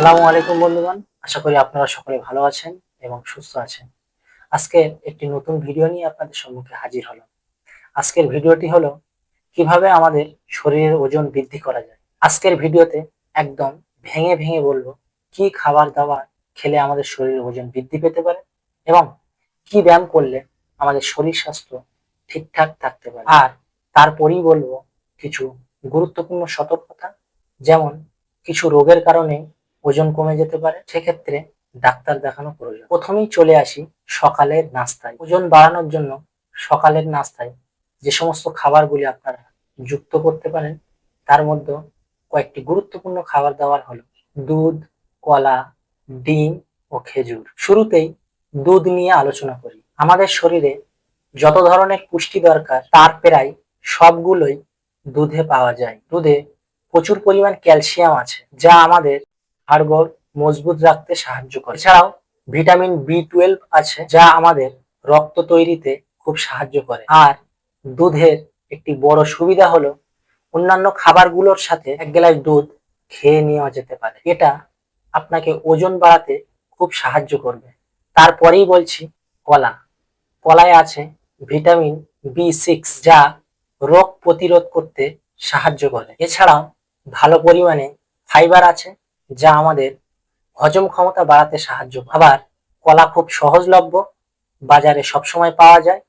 আসসালামু আলাইকুম বন্ধুগণ। আশা করি আপনারা সকলে ভালো আছেন এবং সুস্থ আছেন। আজকে একটি নতুন ভিডিও নিয়ে আপনাদের সম্মুখে হাজির হলো আজকের ভিডিওটি হলো, কীভাবে আমাদের শরীরের ওজন বৃদ্ধি করা যায়। আজকের ভিডিওতে একদম ভেঙে ভেঙে বলব, কি খাবার দাবার খেলে আমাদের শরীরের ওজন বৃদ্ধি পেতে পারে এবং কি ব্যায়াম করলে আমাদের শরীর স্বাস্থ্য ঠিকঠাক থাকতে পারে। আর তারপরেই বলব, কিছু গুরুত্বপূর্ণ সতর্কতা, যেমন কিছু রোগের কারণে ওজন কমে যেতে পারে, সেক্ষেত্রে ডাক্তার দেখানো প্রয়োজন। প্রথমেই চলে আসি সকালের নাস্তায়। ওজন বাড়ানোর জন্য সকালের নাস্তায় যে সমস্ত খাবারগুলি আপনারা যুক্ত করতে পারেন, তার মধ্যে কয়েকটি গুরুত্বপূর্ণ খাবার দাবার হলো দুধ, কলা, ডিম ও খেজুর। শুরুতেই দুধ নিয়ে আলোচনা করি। আমাদের শরীরে যত ধরনের পুষ্টি দরকার, তার প্রায় সবগুলোই দুধে পাওয়া যায়। দুধে প্রচুর পরিমাণ ক্যালসিয়াম আছে, যা আমাদের হাড়গোড় মজবুত রাখতে সাহায্য করে। এছাড়াও ভিটামিন বি টুয়েলভ আছে যা আমাদের রক্ত তৈরিতে খুব সাহায্য করে। আর দুধের একটি বড় সুবিধা হলো অন্যান্য খাবারগুলোর সাথে এক গ্লাস দুধ খেয়ে নেওয়া যেতে পারে। এটা আপনাকে ওজন বাড়াতে খুব সাহায্য করবে। তারপরেই বলছি কলা। কলায় আছে ভিটামিন বি সিক্স যা রোগ প্রতিরোধ করতে সাহায্য করে। এছাড়াও ভালো পরিমাণে ফাইবার আছে যা আমাদের হজম ক্ষমতা বাড়াতে সাহায্য। আবার কলা খুব সহজলভ্য, বাজারে সবসময় পাওয়া যায়,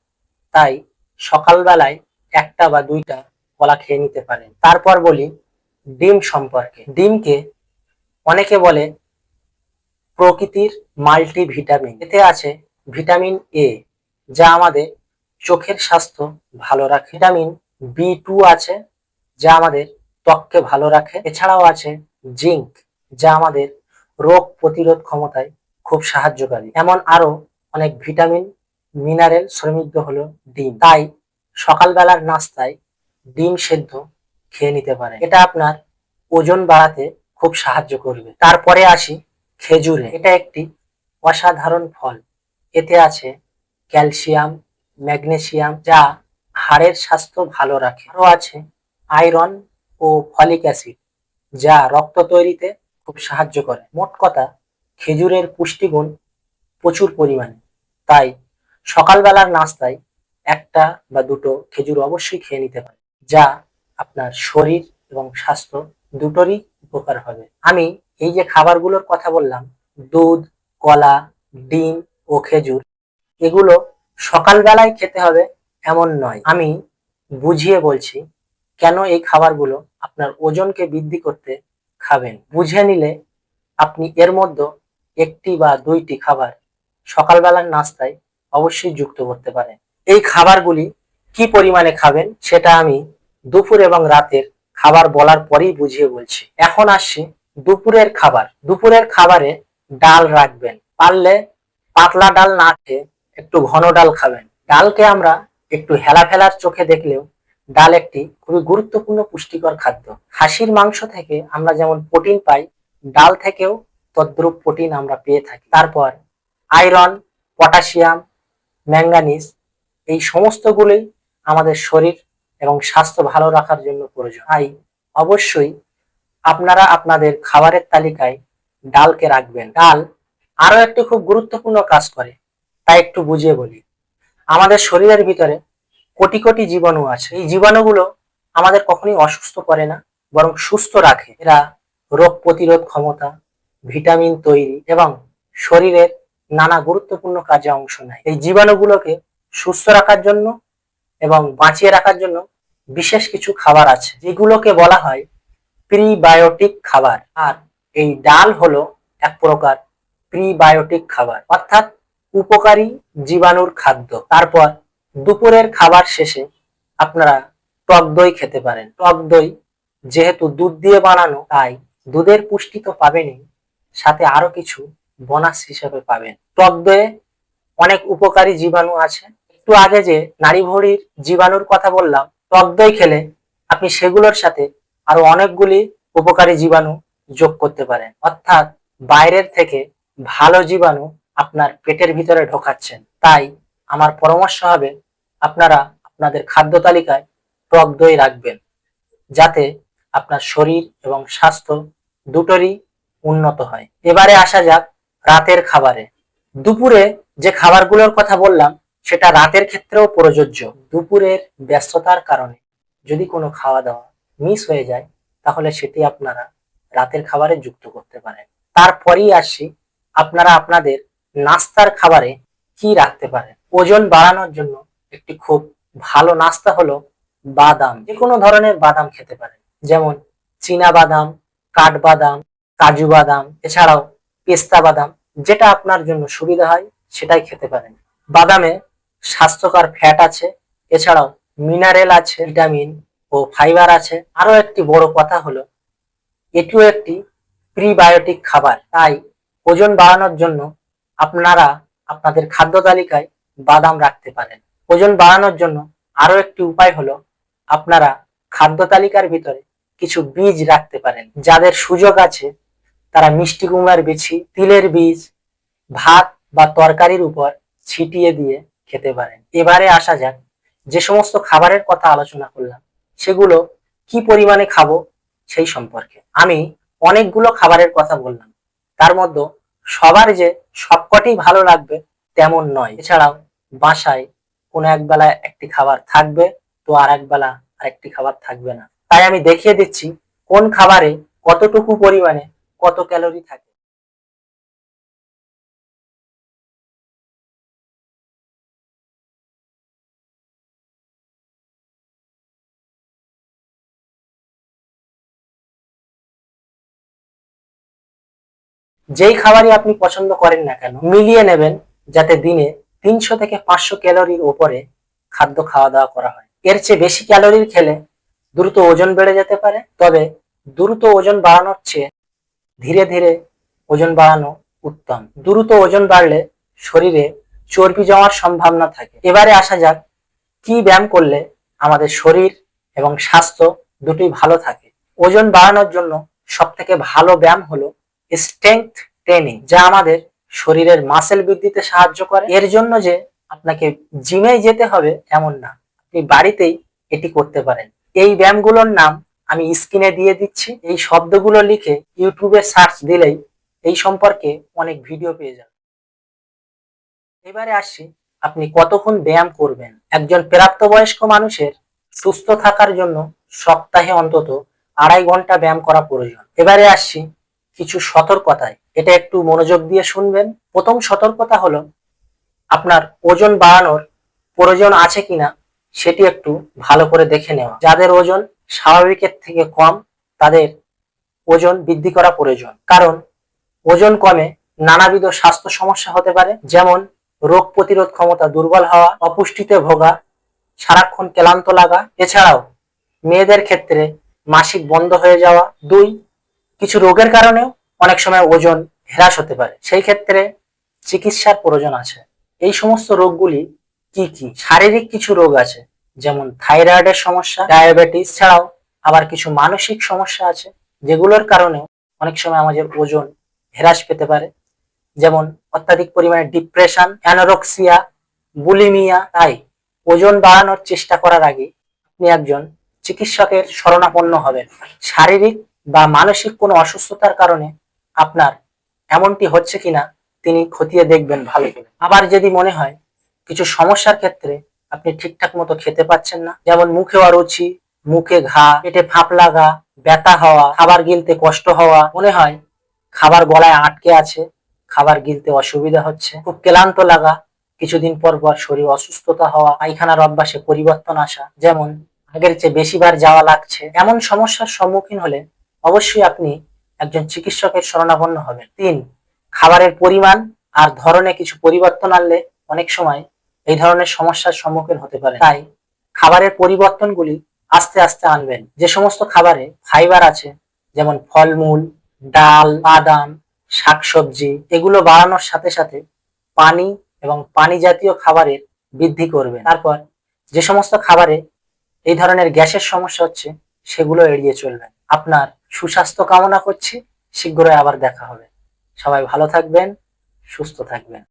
তাই সকালবেলায় একটা বা দুইটা কলা খেয়ে নিতে পারেন। তারপর বলি ডিম সম্পর্কে। ডিমকে অনেকে বলে প্রকৃতির মাল্টি ভিটামিন এতে আছে ভিটামিন এ, যা আমাদের চোখের স্বাস্থ্য ভালো রাখে। ভিটামিন বি টু আছে, যা আমাদের ত্বককে ভালো রাখে। এছাড়াও আছে জিঙ্ক যা আমাদের রোগ প্রতিরোধ ক্ষমতায় খুব সাহায্যকারী। এমন আরও অনেক ভিটামিন, মিনারেল সমৃদ্ধ হলো ডিম। তাই সকালবেলার নাস্তায় ডিম সেদ্ধ খেয়ে নিতে পারে এটা আপনার ওজন বাড়াতে খুব সাহায্য করবে। তারপরে আসি খেজুরে। এটা একটি অসাধারণ ফল। এতে আছে ক্যালসিয়াম, ম্যাগনেসিয়াম, যা হাড়ের স্বাস্থ্য ভালো রাখে। আরও আছে আয়রন ও ফলিক অ্যাসিড, যা রক্ত তৈরিতে খুব সাহায্য করে। মোট কথা, খেজুরের পুষ্টিগুণ প্রচুর পরিমাণে। তাই সকালবেলার নাস্তায় একটা বা দুটো খেজুর অবশ্যই খেয়ে নিতে পারে যা আপনার শরীর এবং স্বাস্থ্য দুটোরই উপকার হবে। আমি এই যে খাবারগুলোর কথা বললাম, দুধ, কলা, ডিম ও খেজুর, এগুলো সকালবেলায় খেতে হবে এমন নয়। আমি বুঝিয়ে বলছি, কেন এই খাবারগুলো আপনার ওজনকে বৃদ্ধি করতে খাবেন। বুঝে নিলে আপনি এর মধ্যে একটি বা দুইটি খাবার সকালবেলার নাস্তায় অবশ্যই যুক্ত করতে পারেন। এই খাবারগুলি কি পরিমাণে খাবেন সেটা আমি দুপুর এবং রাতের খাবার বলার পরেই বুঝিয়ে বলছি। এখন আসছি দুপুরের খাবার। দুপুরের খাবারে ডাল রাখবেন। পারলে পাতলা ডাল না খেয়ে একটু ঘন ডাল খাবেন। ডালকে আমরা একটু হেলা ফেলার চোখে দেখলেও ডাল একটি খুবই গুরুত্বপূর্ণ পুষ্টিকর খাদ্য। খাসির মাংস থেকে আমরা যেমন প্রোটিন পাই, ডাল থেকেও তদ্রূপ প্রোটিন আমরা পেয়ে থাকি। তারপর আয়রন, পটাশিয়াম ম্যাঙ্গানিজ এই সমস্তগুলোই আমাদের শরীর এবং স্বাস্থ্য ভালো রাখার জন্য প্রয়োজন। তাই অবশ্যই আপনারা আপনাদের খাবারের তালিকায় ডালকে রাখবেন। ডাল আরও একটি খুব গুরুত্বপূর্ণ কাজ করে তাই একটু বুঝিয়ে বলি। আমাদের শরীরের ভিতরে কোটি কোটি জীবাণু আছে। এই জীবাণুগুলো আমাদের কখনোই অসুস্থ করে না, বরং সুস্থ রাখে। এরা রোগ প্রতিরোধ ক্ষমতা, ভিটামিন তৈরি এবং শরীরের নানা গুরুত্বপূর্ণ কাজে অংশ নেয়। এই জীবাণুগুলোকে সুস্থ রাখার জন্য এবং বাঁচিয়ে রাখার জন্য বিশেষ কিছু খাবার আছে, যেগুলোকে বলা হয় প্রিবায়োটিক খাবার। আর এই ডাল হলো এক প্রকার প্রিবায়োটিক খাবার। অর্থাৎ উপকারী জীবাণুর খাদ্য। তারপর দুপুরের খাবার শেষে আপনারা টক দই খেতে পারেন। টক দই যেহেতু দুধ দিয়ে বানানো, তাই দুধের পুষ্টি তো পাবেনই, সাথে আরও কিছু বোনাস হিসেবে পাবেন। টক দইয়ে অনেক উপকারী জীবাণু আছে। একটু আগে যে নারী ভরির জীবাণুর কথা বললাম, টক দই খেলে আপনি সেগুলোর সাথে আরও অনেকগুলি উপকারী জীবাণু যোগ করতে পারেন। অর্থাৎ বাইরের থেকে ভালো জীবাণু আপনার পেটের ভিতরে ঢোকাচ্ছেন। তাই আমার পরামর্শ হবে আপনারা আপনাদের খাদ্য তালিকায় টক দই রাখবেন, যাতে আপনার শরীর এবং স্বাস্থ্য দুটোরই উন্নত হয়। এবারে আসা যাক রাতের খাবারে। দুপুরে যে খাবারগুলোর কথা বললাম, সেটা রাতের ক্ষেত্রেও প্রযোজ্য। দুপুরের ব্যস্ততার কারণে যদি কোনো খাওয়া দাওয়া মিস হয়ে যায়, তাহলে সেটি আপনারা রাতের খাবারে যুক্ত করতে পারেন। তারপরেই আসি, আপনারা আপনাদের নাস্তার খাবারে কি রাখতে পারেন? ওজন বাড়ানোর জন্য একটি খুব ভালো নাস্তা হলো বাদাম। যে কোনো ধরনের বাদাম খেতে পারেন। যেমন চীনা বাদাম কাঠবাদাম কাজু বাদাম, এছাড়াও পেস্তা বাদাম, যেটা আপনার জন্য সুবিধা হয়, সেটাই খেতে পারেন। বাদামে স্বাস্থ্যকর ফ্যাট আছে, এছাড়াও মিনারেল আছে, ভিটামিন ও ফাইবার আছে। আরও একটি বড় কথা হলো, এটিও একটি প্রিবায়োটিক খাবার। তাই ওজন বাড়ানোর জন্য আপনারা আপনাদের খাদ্য তালিকায় বাদাম রাখতে পারেন। ওজন বাড়ানোর জন্য আরও একটি উপায় হলো আপনারা খাদ্য তালিকার ভিতরে কিছু বীজ রাখতে পারেন। যাদের সুযোগ আছে, তারা মিষ্টি কুমড়ার বিচি, তিলের বীজ, ভাত বা তরকারির উপর ছিটিয়ে দিয়ে খেতে পারেন। এবারে আসা যাক, যে সমস্ত খাবারের কথা আলোচনা করলাম, সেগুলো কি পরিমাণে খাব সেই সম্পর্কে। আমি অনেকগুলো খাবারের কথা বললাম, তার মধ্যে সবার যে সবকটি ভালো লাগবে তেমন নয়। এছাড়াও বাসায় কোনো এক বেলায় একটি খাবার থাকবে তো আর এক বেলা আরেকটি খাবার থাকবে না। তাই আমি দেখিয়ে দিচ্ছি কোন খাবারে কতটুকু পরিমাণে কত ক্যালোরি থাকে। যেই খাবারই আপনি পছন্দ করেন না কেন, মিলিয়ে নেবেন যাতে দিনে তিনশো থেকে পাঁচশো ক্যালোরির উপরে খাদ্য খাওয়া দাওয়া করা হয়। এর চেয়ে বেশি ক্যালোরির খেলে দ্রুত ওজন বেড়ে যেতে পারে, তবে দ্রুত ওজন বাড়ানোর চেয়ে ধীরে ধীরে ওজন বাড়ানো উত্তম। দ্রুত ওজন বাড়লে শরীরে চর্বি জমার সম্ভাবনা থাকে। এবারে আসা যাক কি ব্যায়াম করলে আমাদের শরীর এবং স্বাস্থ্য দুটোই ভালো থাকে। ওজন বাড়ানোর জন্য সব থেকে ভালো ব্যায়াম হলো স্ট্রেংথ ট্রেনিং যা আমাদের শরীরের মাসেল বৃদ্ধিতে সাহায্য করে। এর জন্য যে আপনাকে জিমে যেতে হবে, এমন না। আপনি বাড়িতেই এটি করতে পারেন। এই ব্যায়ামগুলোর নাম আমি স্ক্রিনে দিয়ে দিচ্ছি। এই শব্দগুলো লিখে ইউটিউবে সার্চ দিলেই এই সম্পর্কে অনেক ভিডিও পেয়ে যাবেন। এবারে আসছি আপনি কতক্ষণ ব্যায়াম করবেন? একজন প্রাপ্তবয়স্ক মানুষের সুস্থ থাকার জন্য সপ্তাহে অন্তত আড়াই ঘণ্টা ব্যায়াম করা প্রয়োজন। এবারে আসছি কিছু সতর্কতায়। এটা একটু মনোযোগ দিয়ে শুনবেন। প্রথম সতর্কতা হলো, আপনার ওজন বাড়ানোর প্রয়োজন আছে কিনা সেটি একটু ভালো করে দেখে নেওয়া। যাদের ওজন স্বাভাবিকের থেকে কম, তাদের ওজন বৃদ্ধি করা প্রয়োজন। কারণ, ওজন কমে নানাবিধ স্বাস্থ্য সমস্যা হতে পারে, যেমন রোগ প্রতিরোধ ক্ষমতা দুর্বল হওয়া, অপুষ্টিতে ভোগা, সারাক্ষণ ক্লান্ত লাগা। এছাড়াও, মেয়েদের ক্ষেত্রে মাসিক বন্ধ হয়ে যাওয়া। দুই কিছু রোগের কারণেও অনেক সময় ওজন হ্রাস হতে পারে। সেই ক্ষেত্রে চিকিৎসার প্রয়োজন আছে। এই সমস্ত রোগগুলি কি কি? শারীরিক কিছু রোগ আছে, যেমন থাইরয়েডের সমস্যা, ডায়াবেটিস ছাড়াও আবার কিছু মানসিক সমস্যা আছে, যেগুলোর কারণেও অনেক সময় আমাদের ওজন হ্রাস পেতে পারে। যেমন অত্যাধিক পরিমাণে ডিপ্রেশন, অ্যানোরক্সিয়া, বুলিমিয়া, তাই ওজন বাড়ানোর চেষ্টা করার আগে আপনি একজন চিকিৎসকের শরণাপন্ন হবেন। শারীরিক বা মানসিক কোনো অসুস্থতার কারণে আপনার এমনটি হচ্ছে কিনা তিনি খতিয়ে দেখবেন ভালো করে। আবার যদি মনে হয় কিছু সমস্যার ক্ষেত্রে আপনি ঠিকঠাক মতো খেতে পাচ্ছেন না, যেমন মুখে অরুচি, মুখে ঘা, পেটে ফাঁপ লাগা, ব্যথা হওয়া, খাবার গিলতে কষ্ট হওয়া, মনে হয় খাবার গলায় আটকে আছে, খাবার গিলতে অসুবিধা হচ্ছে, খুব ক্লান্ত লাগা, কিছুদিন পর পর শরীর অসুস্থতা হওয়া, পায়খানার অভ্যাসে পরিবর্তন আসা, যেমন আগের চেয়ে বেশিবার যাওয়া লাগছে, এমন সমস্যার সম্মুখীন হলে অবশ্যই আপনি একজন চিকিৎসকের শরণাপন্ন হবেন। তিন, খাবারের পরিমাণ আর ধরনে কিছু পরিবর্তন আনলে অনেক সময় এই ধরনের সমস্যার সম্মুখীন হতে পারে তাই খাবারের পরিবর্তনগুলি আস্তে আস্তে আনবেন। যে সমস্ত খাবারে ফাইবার আছে, যেমন ফলমূল, ডাল, বাদাম, শাকসবজি, এগুলো বাড়ানোর সাথে সাথে পানি এবং পানি জাতীয় খাবারের বৃদ্ধি করবে। তারপর যে সমস্ত খাবারে এই ধরনের গ্যাসের সমস্যা হচ্ছে, সেগুলো এড়িয়ে চলবেন। আপনার সুস্বাস্থ্য কামনা করছি। শীঘ্রই আবার দেখা হবে। সবাই ভালো থাকবেন সুস্থ থাকবেন।